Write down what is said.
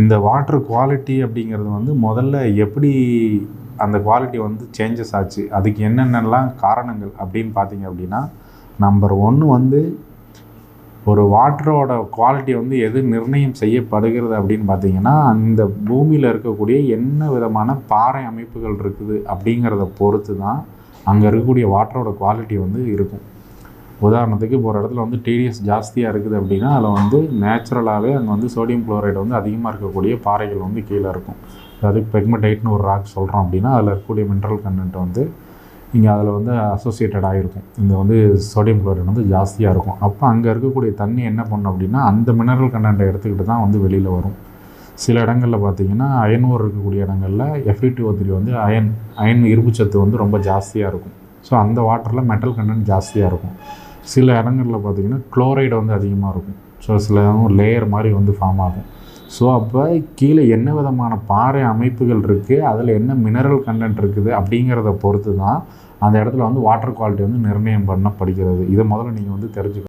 இந்த water quality அப்படிங்கிறது வந்து முதல்ல எப்படி அந்த குவாலிட்டி வந்து சேஞ்சஸ் ஆச்சு அதுக்கு என்னென்னலாம் காரணங்கள் அப்படின்னு பார்த்தீங்க அப்படின்னா நம்பர் ஒன்று வந்து ஒரு வாட்டரோட குவாலிட்டி வந்து எது நிர்ணயம் செய்யப்படுகிறது அப்படின்னு பார்த்தீங்கன்னா அந்த பூமியில் இருக்கக்கூடிய என்ன விதமான பாறை அமைப்புகள் இருக்குது அப்படிங்கிறத பொறுத்து தான் அங்கே இருக்கக்கூடிய வாட்டரோட குவாலிட்டி வந்து இருக்கும். உதாரணத்துக்கு இப்போ ஒரு இடத்துல வந்து டிடிஎஸ் ஜாஸ்தியாக இருக்குது அப்படின்னா அதில் வந்து நேச்சுரலாகவே அங்கே வந்து சோடியம் குளோரைடு வந்து அதிகமாக இருக்கக்கூடிய பாறைகள் வந்து கீழே இருக்கும். அதாவது பெக்மடைட்னு ஒரு ராக் சொல்கிறோம் அப்படின்னா அதில் இருக்கக்கூடிய மினரல் கண்டென்ட் வந்து இங்கே அதில் வந்து அசோசியேட்டட் ஆகிருக்கும் இந்த வந்து சோடியம் குளோரைடு வந்து ஜாஸ்தியாக இருக்கும். அப்போ அங்கே இருக்கக்கூடிய தண்ணி என்ன பண்ணும் அப்படின்னா அந்த மினரல் கண்டென்ட்டை எடுத்துக்கிட்டு தான் வந்து வெளியில் வரும். சில இடங்களில் பார்த்தீங்கன்னா அயன் ஓர் இருக்கக்கூடிய இடங்களில் எஃப்இ டூ வந்து அயன் அயன் இரும்புச்சத்து வந்து ரொம்ப ஜாஸ்தியாக இருக்கும். ஸோ அந்த வாட்டரில் மெட்டல் கண்டென்ட் ஜாஸ்தியாக இருக்கும். சில இடங்களில் பார்த்தீங்கன்னா குளோரைடு வந்து அதிகமாக இருக்கும். ஸோ சில லேயர் மாதிரி வந்து ஃபார்ம் ஆகும். ஸோ அப்போ கீழே என்ன விதமான பாறை அமைப்புகள் இருக்குது அதில் என்ன மினரல் கண்டென்ட் இருக்குது? அப்படிங்கிறத பொறுத்து தான் அந்த இடத்துல வந்து வாட்டர் குவாலிட்டி வந்து நிர்ணயம் பண்ணப்படுகிறது. இதை முதல்ல நீங்கள் வந்து தெரிஞ்சுக்கணும்.